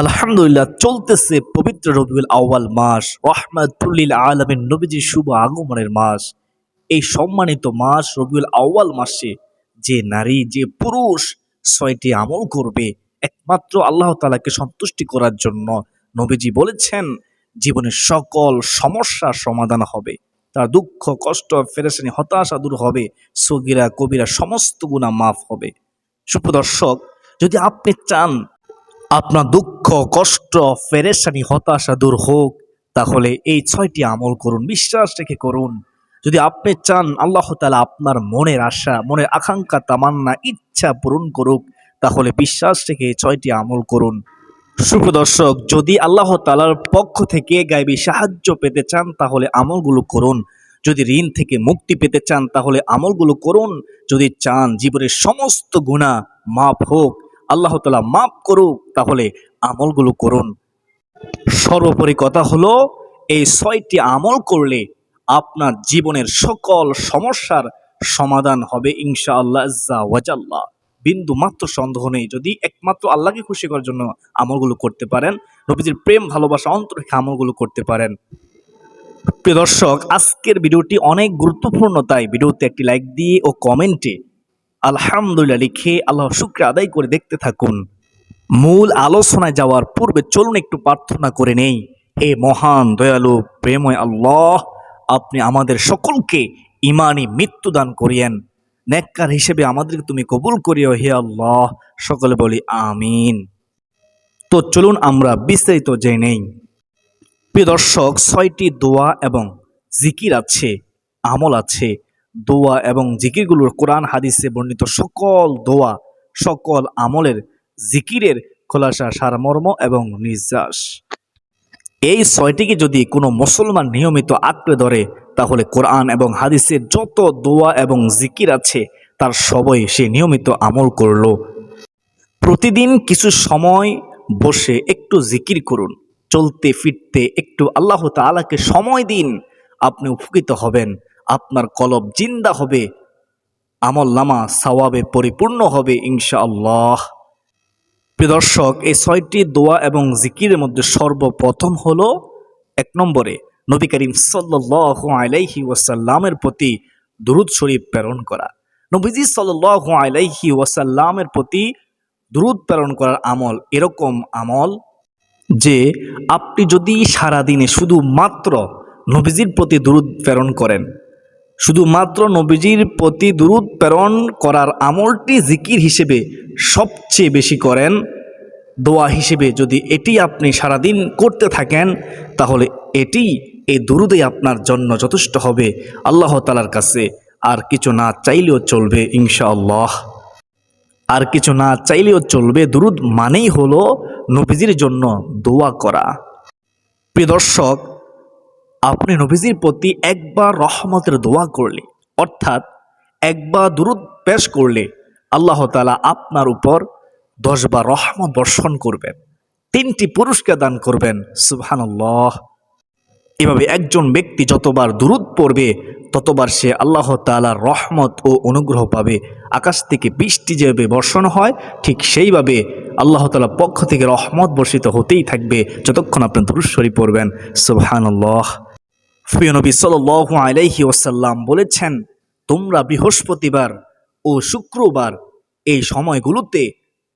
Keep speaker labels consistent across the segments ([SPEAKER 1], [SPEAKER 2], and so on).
[SPEAKER 1] আলহামদুলিল্লাহ চলতেছে পবিত্র রবিউল আউয়াল মাস। রহমাতুল্লিল আলমের নবীজির শুভ আগমনের মাস। এই সম্মানিত মাস রবিউল আউয়াল মাসে যে নারী, যে পুরুষ ছয়টি আমল করবে, একমাত্র আল্লাহ তালাকে সন্তুষ্টি করার জন্য নবীজি বলেছেন জীবনের সকল সমস্যার সমাধান হবে। তার দুঃখ, কষ্ট ফেরেশানি হতাশা দূর হবে, সগিরা, কবিরা, সমস্ত গুণা মাফ হবে। সুপ্রদর্শক, যদি আপনি চান আপনার দুঃখ, কষ্ট ফেরেশানি হতাশা দূর হোক, তাহলে এই ছয়টি আমল করুন, বিশ্বাস রেখে করুন। যদি আপনি চান আল্লাহ তালা আপনার মনের আশা, মনের আকাঙ্ক্ষা, তামান্না, ইচ্ছা পূরণ করুক, তাহলে বিশ্বাস রেখে এই ছয়টি আমল করুন। সুপ্রদর্শক যদি আল্লাহ তালার পক্ষ থেকে গাইবি সাহায্য পেতে চান, তাহলে আমলগুলো করুন। যদি ঋণ থেকে মুক্তি পেতে চান, তাহলে আমলগুলো করুন। যদি চান জীবনের সমস্ত গুণা মাপ হোক আল্লাহ তালা মাফ করুক, তাহলে আমলগুলো করুন। সর্বোপরি কথা হলো, এই ছয়টি আমল করলে আপনার জীবনের সকল সমস্যার সমাধান হবে ইনশা আল্লাহ ওয়াজাল্লাহ বিন্দু মাত্র সন্দেহ নেই, যদি একমাত্র আল্লাহকে খুশি করার জন্য আমলগুলো করতে পারেন, নবীজির প্রেম, ভালোবাসা, অন্তর আমলগুলো করতে পারেন। প্রিয় দর্শক, আজকের ভিডিওটি অনেক গুরুত্বপূর্ণ, তাই ভিডিওতে একটি লাইক দিয়ে ও কমেন্টে আলহামদুলিল্লাহ লিখে আল্লাহ শুক্র আদায় করে দেখতে থাকুন। মূল আলোচনায় যাওয়ার পূর্বে চলুন একটু প্রার্থনা করে নেই। হে মহান, দয়ালু, প্রেময় আল্লাহ, আপনি আমাদের সকলকে ইমানি মৃত্যু দান করিয়েন। নেককার হিসেবে আমাদেরকে তুমি কবুল করিও হে আল্লাহ। সকলে বলি আমিন। তো চলুন আমরা বিস্তারিত জেনে নেই। প্রিয় দর্শক, ছয়টি দোয়া এবং জিকির আছে, আমল আছে দোয়া এবং জিকিরগুলোর কোরআন হাদিসে বর্ণিত সকল দোয়া, সকল আমলের জিকিরের খোলাসা, সারমর্ম এবং নির্যাস। এই ছয়টিকে যদি কোনো মুসলমান নিয়মিত আঁকড়ে ধরে, তাহলে কোরআন এবং হাদিসের যত দোয়া এবং জিকির আছে, তার সবই সে নিয়মিত আমল করল। প্রতিদিন কিছু সময় বসে একটু জিকির করুন। চলতে, ফিরতে একটু আল্লাহ তাআলাকে সময় দিন, আপনি উপকৃত হবেন। আপনার কলব জিন্দা হবে, আমল নামা, সওয়াবে পরিপূর্ণ হবে ইনশাআল্লাহ। প্রিয় দর্শক, এই ছয়টি দোয়া এবং জিকিরের মধ্যে সর্বপ্রথম হল এক নম্বরে, নবী করিম সাল্লাহ আলাইহি ওয়াসাল্লামের প্রতি দুরুদ শরীফ প্রেরণ করা। নবীজি সাল্লাহ আলাইহি ওয়াসাল্লামের প্রতি দুরুদ প্রেরণ করার আমল এরকম আমল যে, আপনি যদি সারাদিনে শুধু মাত্র নবীজির প্রতি দুরুদ প্রেরণ করেন শুধুমাত্র নবীজির প্রতি দুরুদ প্রেরণ করার আমলটি জিকির হিসেবে সবচেয়ে বেশি করেন। দোয়া হিসেবে যদি এটি আপনি সারাদিন করতে থাকেন, তাহলে এটি এই দুরুদে আপনার জন্য যথেষ্ট হবে। আল্লাহ তালার কাছে আর কিছু না চাইলেও চলবে ইনশাআল্লাহ। আর কিছু না চাইলেও চলবে দুরুদ মানেই হলো নবীজির জন্য দোয়া করা। প্রিয় দর্শক আপনি নবীজির প্রতি একবার রহমতের দোয়া করলে, অর্থাৎ একবার দুরুদ পেশ করলে, আল্লাহ তালা আপনার উপর দশবার রহমত বর্ষণ করবেন, তিনটি পুরস্কার দান করবেন, সুবহানাল্লাহ। এভাবে একজন ব্যক্তি যতবার দুরুদ পড়বে, ততবার সে আল্লাহ তালার রহমত ও অনুগ্রহ পাবে। আকাশ থেকে বৃষ্টি যেভাবে বর্ষণ হয়, ঠিক সেইভাবে আল্লাহ তালার পক্ষ থেকে রহমত বর্ষিত হতেই থাকবে, যতক্ষণ আপনি শরীফ পড়বেন, সুবহানাল্লাহ। প্রিয় নবী সাল্লাল্লাহু আলাইহি ওয়াসাল্লাম বলেছেন, তোমরা বৃহস্পতিবার ও শুক্রবার এই সময়গুলোতে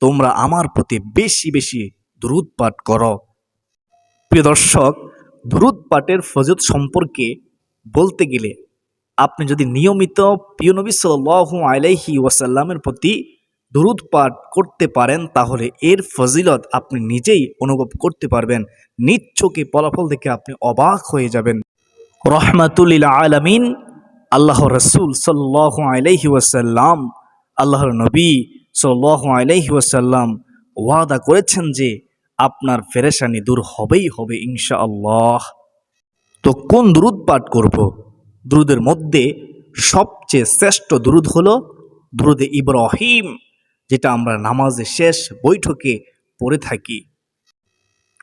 [SPEAKER 1] তোমরা আমার প্রতি বেশি বেশি দুরুদ পাঠ করো। প্রিয় দর্শক, দুরুদ পাঠের ফজত সম্পর্কে বলতে গেলে, আপনি যদি নিয়মিত প্রিয় নবী সাল্লাল্লাহু আলাইহি ওয়াসাল্লামের প্রতি দুরুদ পাঠ করতে পারেন, তাহলে এর ফজিলত আপনি নিজেই অনুভব করতে পারবেন। চোখে ফলাফল দেখে আপনি অবাক হয়ে যাবেন। রহমাতুল্লিল আলমিন আল্লাহ রসুল সাল্লাহ আলাইহি ওয়াসাল্লাম, আল্লাহর নবী সাল্লাহ আলাইহি ওয়াসাল্লাম ওয়াদা করেছেন যে আপনার ফেরেশানি দূর হবেই হবে ইনশা আল্লাহ তো কোন দুরুদ পাঠ করব? দুরুদের মধ্যে সবচেয়ে শ্রেষ্ঠ দুরুদ হলো দুরুদে ইব্রাহিম, যেটা আমরা নামাজের শেষ বৈঠকে পড়ে থাকি।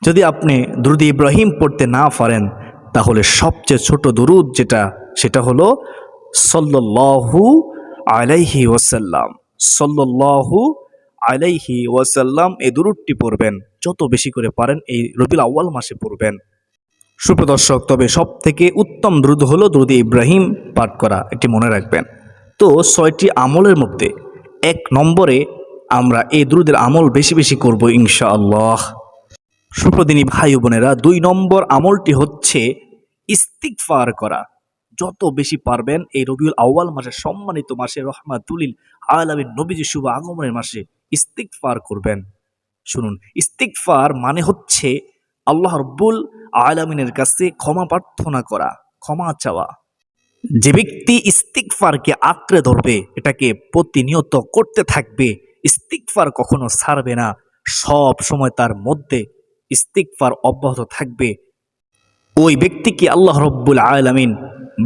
[SPEAKER 1] যদি আপনি দুরুদ ইব্রাহিম পড়তে না পারেন তাহলে সবচেয়ে ছোট দুরুদ যেটা, সেটা হলো সল্লাল্লাহু আলাইহি ওয়াসাল্লাম। সল্লাল্লাহু আলাইহি ওয়াসাল্লাম এই দুরুদটি পড়বেন, যত বেশি করে পারেন এই রবিউল আউয়াল মাসে পড়বেন। সুপ্রদর্শক তবে সব থেকে উত্তম দ্রুত হলো দ্রুদ ইব্রাহিম পাঠ করা, এটি মনে রাখবেন। তো ছয়টি আমলের মধ্যে এক নম্বরে আমরা এই দ্রুদের আমল বেশি বেশি করব ইনশাআল্লাহ। সুপ্রদিনী ভাই বোনেরা, দুই নম্বর আমলটি হচ্ছে ইস্তিকফার করা। যত বেশি পারবেন এই রবিউল আউয়াল মাসে, সম্মানিত মাসে, রহমাতুলিল আলামিন নবীজি শুভ আগমনের মাসে ইস্তিকফার করবেন। শুনুন ইস্তিকফার মানে হচ্ছে আল্লাহ রব্বুল আলামিনের কাছে ক্ষমা প্রার্থনা করা, ক্ষমা চাওয়া। যে ব্যক্তি ইস্তিকফারকে আঁকড়ে ধরবে, এটাকে প্রতিনিয়ত করতে থাকবে ইস্তিকফার কখনো ছাড়বে না। সব সময় তার মধ্যে ইস্তিকফার অব্যাহত থাকবে। ওই ব্যক্তিকে আল্লাহ রব্বুল আলামিন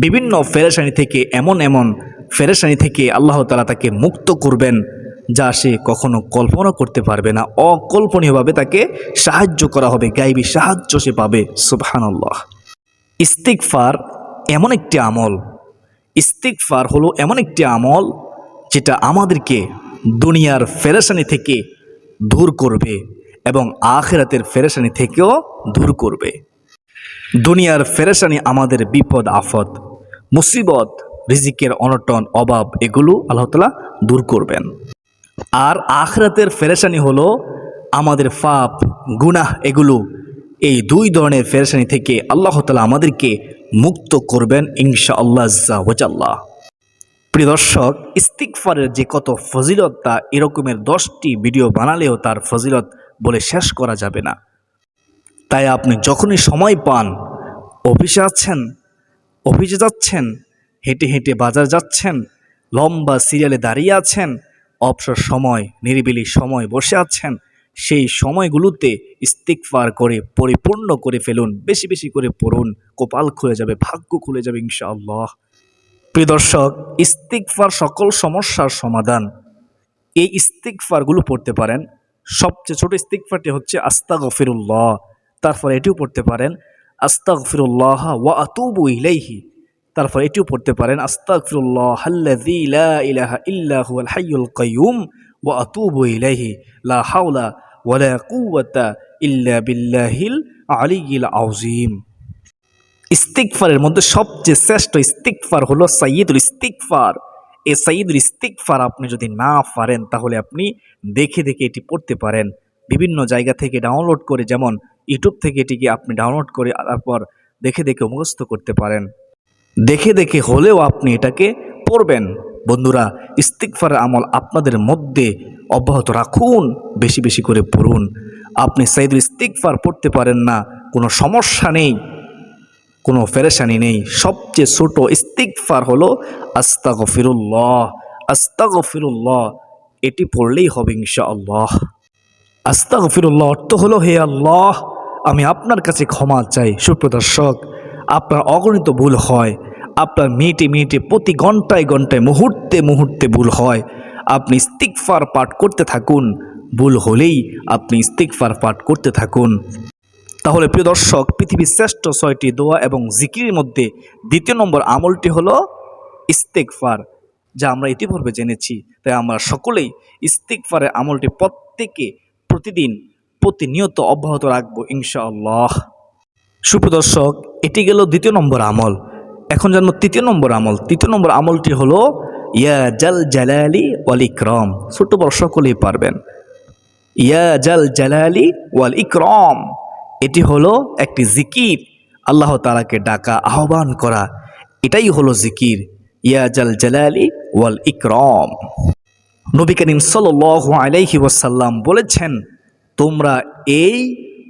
[SPEAKER 1] বিভিন্ন ফেরেশানি থেকে এমন এমন ফেরেশানি থেকে আল্লাহ তালা তাকে মুক্ত করবেন যা সে কখনো কল্পনা করতে পারবে না? অকল্পনীয়ভাবে তাকে সাহায্য করা হবে, গাইবী সাহায্য সে পাবে। সুবহানাল্লাহ। ইস্তিকফার এমন একটি আমল। ইস্তিকফার হলো এমন একটি আমল যেটা আমাদেরকে দুনিয়ার ফেরেশানি থেকে দূর করবে এবং আখেরাতের ফেরেশানি থেকেও দূর করবে। দুনিয়ার ফেরেশানি আমাদের বিপদ, আফত, মুসিবত, রিজিকের অনটন, অভাব, এগুলো আল্লাহ তালা দূর করবেন। আর আখরাতের ফেরেশানি হলো আমাদের পাপ, গুনাহ এগুলো এই দুই ধরনের ফেরেশানি থেকে আল্লাহ তালা আমাদেরকে মুক্ত করবেন ইনশা আল্লাহ ওজাল্লাহ প্রিয় দর্শক ইস্তিকফারের যে কত ফজিলত তা এরকমের দশটি ভিডিও বানালেও তার ফজিলত বলে শেষ করা যাবে না। তাই আপনি যখনই সময় পান, অফিসে আছেন অফিসে যাচ্ছেন, হেঁটে হেঁটে বাজার যাচ্ছেন, লম্বা সিরিয়ালে দাঁড়িয়ে আছেন, অবসর সময়, নিরিবিলি সময় বসে আছেন, সেই সময়গুলোতে ইস্তিকফার করে, পরিপূর্ণ করে ফেলুন, বেশি বেশি করে পড়ুন, কপাল খুলে যাবে, ভাগ্য খুলে যাবে ইনশাআল্লাহ। প্রিয় দর্শক ইস্তিকফার সকল সমস্যার সমাধান। এই ইস্তিকফারগুলো পড়তে পারেন। সবচেয়ে ছোট ইস্তিকফারটি হচ্ছে আস্তা গফিরুল্লাহ তারপর এটিও পড়তে পারেন আস্তা গফিরুল্লাহ ওয়া আতুবু ইলাইহি। তারপর এটিও পড়তে পারেন আস্তা গফিরুল্লাহ আল্লাযী লা ইলাহা ইল্লা হুয়াল হাইয়ুল কাইয়ুম ওয়া আতুবু ইলাইহি। লা হাওলা ওয়ালা কুওয়াতা ইল্লা বিল্লাহিল আলিয়্যিল আযীম। ইস্তিকফারের মধ্যে সবচেয়ে শ্রেষ্ঠ ইস্তিকফার হলো সাইয়দুল ইস্তিকফার এই সাইয়দুল ইস্তিকফার আপনি যদি না পারেন, তাহলে আপনি দেখে দেখে এটি পড়তে পারেন। বিভিন্ন জায়গা থেকে ডাউনলোড করে যেমন ইউটিউব থেকে এটিকে আপনি ডাউনলোড করে তারপর দেখে দেখে মুখস্থ করতে পারেন। দেখে দেখে হলেও আপনি এটাকে পড়বেন। বন্ধুরা ইস্তিকফারের আমল আপনাদের মধ্যে অব্যাহত রাখুন, বেশি বেশি করে পড়ুন। আপনি সাইদুল ইস্তিকফার পড়তে পারেন না, কোনো সমস্যা নেই, কোনো ফেরেশানি নেই। সবচেয়ে ছোট ইস্তিকফার হলো আস্তাগফিরুল্লাহ আস্তাগফিরুল্লাহ, এটি পড়লেই হবে ইনশাআল্লাহ। আস্তাগফিরুল্লাহ অর্থ হলো, হে আল্লাহ আমি আপনার কাছে ক্ষমা চাই, সুপ্রদর্শক। আপনার অগণিত ভুল হয়। আপনার মিনিটে মিনিটে প্রতি ঘন্টায় ঘন্টায় মুহূর্তে মুহূর্তে ভুল হয়। আপনি ইস্তিকফার পাঠ করতে থাকুন। ভুল হলেই আপনি ইস্তিকফার পাঠ করতে থাকুন। তাহলে প্রিয় দর্শক, পৃথিবীর শ্রেষ্ঠ ছয়টি দোয়া এবং জিকিরের মধ্যে দ্বিতীয় নম্বর আমলটি হলো ইস্তেকফার যা আমরা ইতিপূর্বে জেনেছি। তাই আমরা সকলেই ইস্তিকফারের আমলটি প্রত্যেকে প্রতিদিন প্রতিনিয়ত অব্যাহত রাখব, ইনশাআল্লাহ। সুপ্রদর্শক এটি গেল দ্বিতীয় নম্বর আমল। এখন জানব তৃতীয় নম্বর আমল। তৃতীয় নম্বর আমলটি হলো, ইয়া জাল জালালি ওয়াল ইকরম। ছোট বড় সকলেই পারবেন। ইয়া জাল জালালি ওয়াল ইকরম। এটি হলো একটি জিকির। আল্লাহ তালাকে ডাকা, আহ্বান করা। এটাই হলো জিকির। ইয়া জাল জালালি ওয়াল ইকরম। নবী করিম সাল আলাইহি ওয়াসাল্লাম বলেছেন তোমরা এই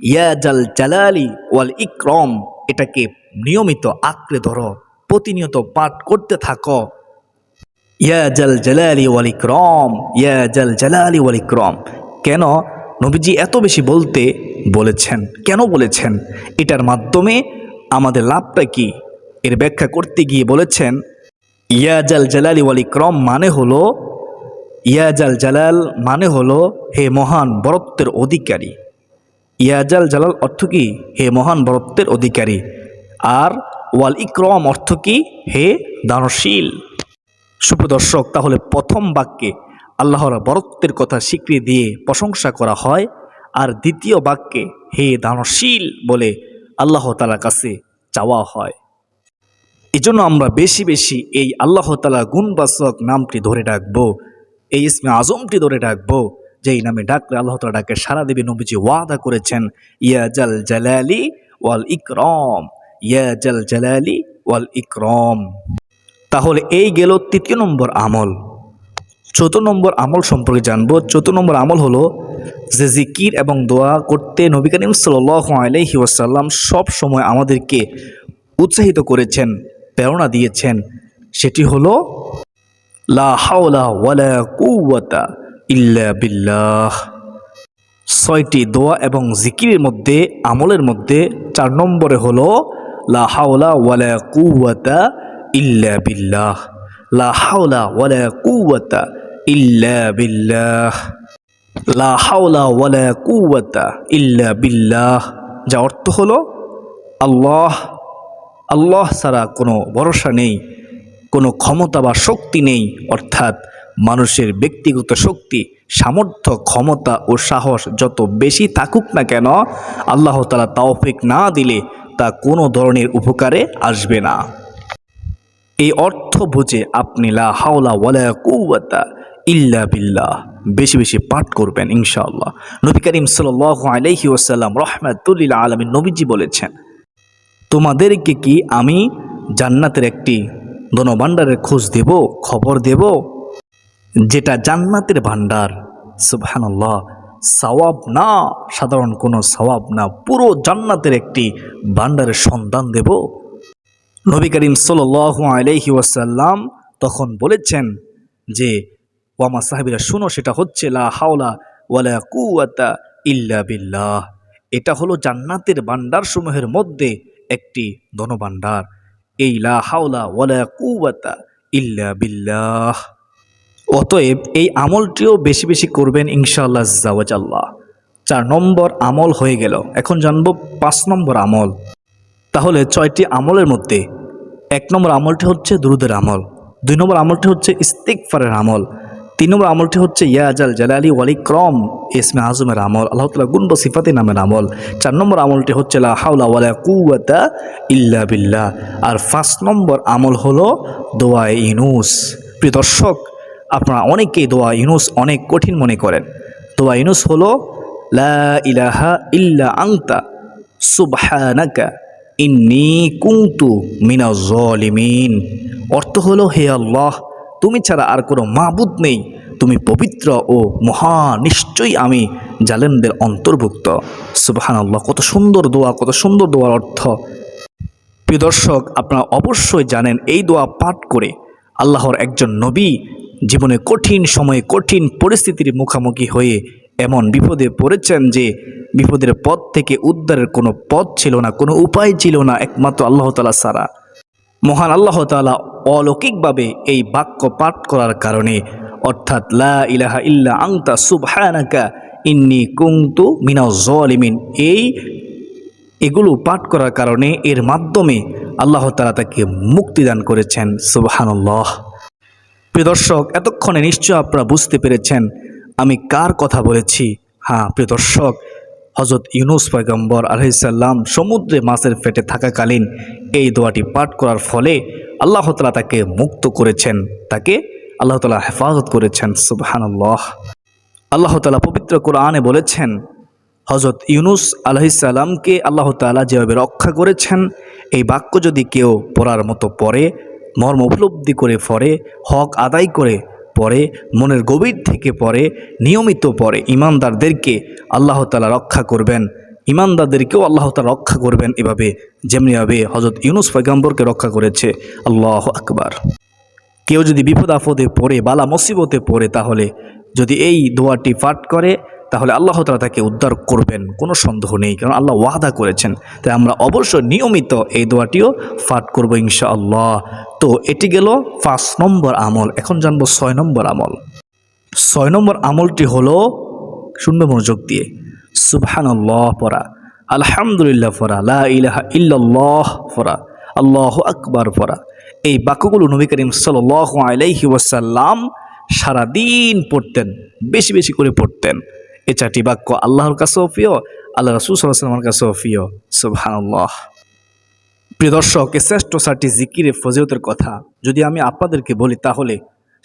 [SPEAKER 1] ইয়াজাল জালালি ওয়াল ইক্রম এটাকে নিয়মিত আঁকড়ে ধরো, প্রতিনিয়ত পাঠ করতে থাকো। ইয়াজাল জালালি ওয়াল ইকরম ইয়াজাল জালালি ওয়াল ইকরম। কেন? নবীজি এত বেশি বলতে বলেছেন। কেন বলেছেন? এটার মাধ্যমে আমাদের লাভটা কি? এর ব্যাখ্যা করতে গিয়ে বলেছেন ইয়াজাল জালালি ওয়াল ইকরম মানে হলো ইয়াজাল জালাল মানে হলো, হে মহান বরত্বের অধিকারী। ইয়াজাল জালাল অর্থ কি? হে মহান বরত্বের অধিকারী। আর ওয়াল ইকরম অর্থ কি? হে দানশীল। সুপ্রদর্শক, তাহলে প্রথম বাক্যে আল্লাহর বরত্বের কথা স্বীকৃতি দিয়ে প্রশংসা করা হয়, আর দ্বিতীয় বাক্যে হে দানশীল বলে আল্লাহ তালার কাছে চাওয়া হয়। এজন্য আমরা বেশি বেশি এই আল্লাহ তালা গুণবাচক নামটি ধরে ডাকবো এই ইসমে আজমটি ধরে ডাকবো, যেই নামে ডাকলে আল্লাহ তালা ডাকে, সারা দেবী নবীজি ওয়াদা করেছেন, ইয়া জাল জালালি ওয়াল ইকরম, ইয়া জাল জালালি ওয়াল ইকরম। তাহলে এই গেল তৃতীয় নম্বর আমল। চতুর্থ নম্বর আমল সম্পর্কে জানব। চতুর্থ নম্বর আমল হলো যে জিকির এবং দোয়া করতে নবী করিম সাল্লাহ আলহি ওয়াসাল্লাম সব সময় আমাদেরকে উৎসাহিত করেছেন, প্রেরণা দিয়েছেন। সেটি হলো লা হাওলা বিল্লাহ। ছয়টি দোয়া এবং জিকিরের মধ্যে, আমলের মধ্যে চার নম্বরে হলো, লা হাওলা বিল্লাহ। লা হাওলা লা হাওলা ইল্লা বিল্লাহ। যা অর্থ হলো, আল্লাহ আল্লাহ ছাড়া কোনো ভরসা নেই। কোনো ক্ষমতা বা শক্তি নেই। অর্থাৎ মানুষের ব্যক্তিগত শক্তি, সামর্থ্য, ক্ষমতা ও সাহস যত বেশি থাকুক না কেন, আল্লাহ তালা তাওফিক না দিলে তা কোনো ধরনের উপকারে আসবে না। এই অর্থ বুঝে আপনি লা হাওলা ওয়ালা কুওয়াতা ইল্লা বিল্লাহ বেশি বেশি পাঠ করবেন ইনশাআল্লাহ। নবী করিম সাল্লাল্লাহু আলাইহি ওয়াসাল্লাম রহমাতুল্লিল আলামিন নবীজি বলেছেন, তোমাদেরকে কি আমি জান্নাতের একটি ধনভাণ্ডারের খোঁজ দেব, খবর দেব। যেটা জান্নাতের ভাণ্ডার। সুবহানাল্লাহ, সওয়াব না, সাধারণ কোনো সওয়াব না। পুরো জান্নাতের একটি ভাণ্ডারের সন্ধান দেব। নবী করিম সাল্লাহ আলহি ওয়াসাল্লাম তখন বলেছেন যে ওয়ামা সাহেবেরা, শুনো, সেটা হচ্ছে লা হাওলা ওয়ালা কুয়াতা ইল্লা বিল্লাহ। এটা হলো জান্নাতের ভাণ্ডার সমূহের মধ্যে একটি ধনভাণ্ডার। এই হাওলা ওয়ালা ইল্লা বিল্লাহ। অতএব এই আমলটিও বেশি বেশি করবেন ইনশাআল্লাহ চার নম্বর আমল হয়ে গেল। এখন জানব পাঁচ নম্বর আমল। তাহলে ছয়টি আমলের মধ্যে এক নম্বর আমলটি হচ্ছে দুরুদের আমল। দুই নম্বর আমলটি হচ্ছে ইস্তিকফারের আমল। তিন নম্বর আমলটি হচ্ছে ইয়াজাল জালালি ওয়ালি ক্রম ইসমে আজমের আমল, আল্লাহ তালা গুন্ড সিফাতি নামের আমল। চার নম্বর আমলটি হচ্ছে, লা ওয়ালা ইল্লা বিল্লাহ আর ফার্স্ট নম্বর আমল হলো, দোয়া ইনুস প্রিয় দর্শক, আপনারা অনেকেই দোয়া ইনুস অনেক কঠিন মনে করেন। দোয়া ইনুস হলো, লা ইলাহা ইল্লা আংতা সুবহানাকা ইন্নি কুংতু মিনা জলিমিন অর্থ হলো, হে আল্লাহ তুমি ছাড়া আর কোনো মাবুদ নেই। তুমি পবিত্র ও মহা নিশ্চয়ই আমি জালেমদের অন্তর্ভুক্ত। সুবহান আল্লাহ কত সুন্দর দোয়া, কত সুন্দর দোয়ার অর্থ। প্রিয় দর্শক, আপনারা অবশ্যই জানেন এই দোয়া পাঠ করে আল্লাহর একজন নবী জীবনে কঠিন সময়ে কঠিন পরিস্থিতির মুখোমুখি হয়ে এমন বিপদে পড়েছেন যে বিপদের পথ থেকে উদ্ধারের কোনো পথ ছিল না, কোনো উপায় ছিল না, একমাত্র আল্লাহ তালা সারা মহান আল্লাহ তালা অলৌকিকভাবে এই বাক্য পাঠ করার কারণে অর্থাৎ লা ইলাহা ইল্লা আংতা সুবহানাকা ইন্নি কুংতু মিনা জলিমিন এই এগুলো পাঠ করার কারণে এর মাধ্যমে আল্লাহ তালা তাকে মুক্তিদান করেছেন, সুবহানাল্লাহ। প্রিয় দর্শক, এতক্ষণে নিশ্চয় আপনারা বুঝতে পেরেছেন আমি কার কথা বলেছি? হ্যাঁ প্রিয় দর্শক হজরত ইউনুস পয়গম্বর আলহিসাল্লাম সমুদ্রে মাছের পেটে থাকাকালীন এই দোয়াটি পাঠ করার ফলে আল্লাহ তালা তাকে মুক্ত করেছেন, তাকে আল্লাহ তালা হেফাজত করেছেন, সুবহানাল্লাহ। আল্লাহ তালা পবিত্র কোরআনে বলেছেন হজরত ইউনুস আলহিসাল্লামকে আল্লাহ তালা যেভাবে রক্ষা করেছেন, এই বাক্য যদি কেউ পড়ার মতো পড়ে, মর্ম উপলব্ধি করে পড়ে হক আদায় করে পড়ে মনের গভীর থেকে পরে, নিয়মিত পরে ইমানদারদেরকে আল্লাহ তালা রক্ষা করবেন। ইমানদারদেরকেও আল্লাহ তালা রক্ষা করবেন এভাবে যেমনিভাবে হজরত ইউনুস পয়গাম্বরকে রক্ষা করেছে। আল্লাহ আকবার। কেউ যদি বিপদ আপদে পড়ে, বালা মুসিবতে পড়ে, তাহলে যদি এই দোয়াটি পাঠ করে তাহলে আল্লাহ তালা তাকে উদ্ধার করবেন, কোনো সন্দেহ নেই, কারণ আল্লাহ ওয়াদা করেছেন। তাই আমরা অবশ্যই নিয়মিত এই দোয়াটিও পাঠ করব ইনশাআল্লাহ। তো এটি গেল পাঁচ নম্বর আমল, এখন জানব ছয় নম্বর আমল। ছয় নম্বর আমলটি হলো শূন্য মনোযোগ দিয়ে সুবহান আল্লাহ পড়া, আলহামদুলিল্লাহ ফরা লা ইলাহা পড়া, আল্লাহ আকবার ফরা এই বাক্যগুলো নবী করিম সাল আলাইহি ওয়াসাল্লাম সারাদিন পড়তেন, বেশি বেশি করে পড়তেন। এ চারটি বাক্য আল্লাহর কাছেও প্রিয় আল্লাহ রসুল সাল্লামের কাছেও প্রিয়। সুবহানাল্লাহ। প্রিয় দর্শক, এ শ্রেষ্ঠ চারটি জিকিরের ফজিলতের কথা যদি আমি আপনাদেরকে বলি, তাহলে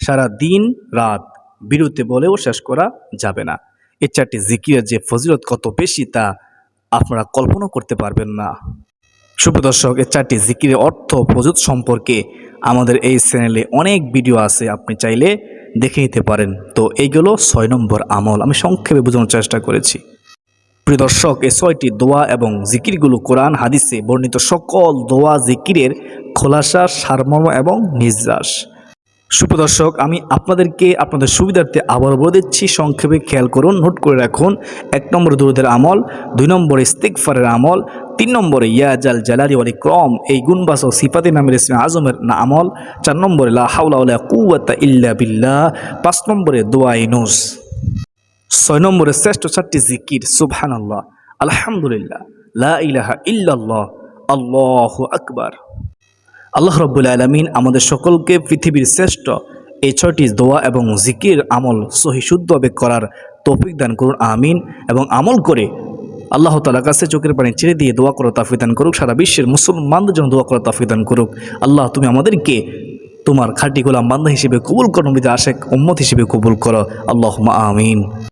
[SPEAKER 1] সারা দিন রাত বিরতি বলেও শেষ করা যাবে না। এ চারটি জিকিরের যে ফজিলত কত বেশি, তা আপনারা কল্পনা করতে পারবেন না। সুপ্রদর্শক এই চারটি জিকিরের অর্থ ফজুত সম্পর্কে আমাদের এই চ্যানেলে অনেক ভিডিও আছে। আপনি চাইলে দেখে নিতে পারেন। তো এইগুলো ছয় নম্বর আমল। আমি সংক্ষেপে বোঝানোর চেষ্টা করেছি। প্রিয় দর্শক ছয়টি দোয়া এবং জিকিরগুলো কোরআন হাদিসে বর্ণিত সকল দোয়া জিকিরের খোলাসা, সারমর্ম এবং নির্যাস। সুপ্রদর্শক আমি আপনাদেরকে আপনাদের সুবিধার্থে আবার বলে দিচ্ছি, সংক্ষেপে খেয়াল করুন, নোট করে রাখুন। এক নম্বর দুরুদের আমল, দুই নম্বরে ইস্তিকফারের আমল তিন নম্বরে ইয়াজাল জালালি ওয়ালি ক্রম এই গুণবাস ও সিফাতি নামের ইসমে আজমের না আমল। চার নম্বরে, লা হাউলা কুওয়াতা ইল্লা বিল্লাহ। পাঁচ নম্বরে, দোয়া ইনুস ছয় নম্বরে, শ্রেষ্ঠ চারটি জিকির সুবহান আল্লাহ আলহামদুলিল্লাহ। লা ইলাহা ইল্লাল্লাহ। আল্লাহু আকবার। আল্লাহ রব্বুল আলমিন আমাদের সকলকে পৃথিবীর শ্রেষ্ঠ এই ছয়টি দোয়া এবং জিকির আমল সহি শুদ্ধভাবে করার তৌফিক দান করুন, আমিন। এবং আমল করে আল্লাহ তালা কাছে চোখের পানি ছেড়ে দিয়ে দোয়া করা তাফিদান করুক, সারা বিশ্বের মুসলমানদের জন্য দোয়া করা তাফিদান করুক। আল্লাহ, তুমি আমাদেরকে তোমার খাটি গোলাম বান্ধা হিসেবে কবুল করো, নবীদের আশেক উম্মত হিসেবে কবুল করো। আল্লাহ মা আমিন।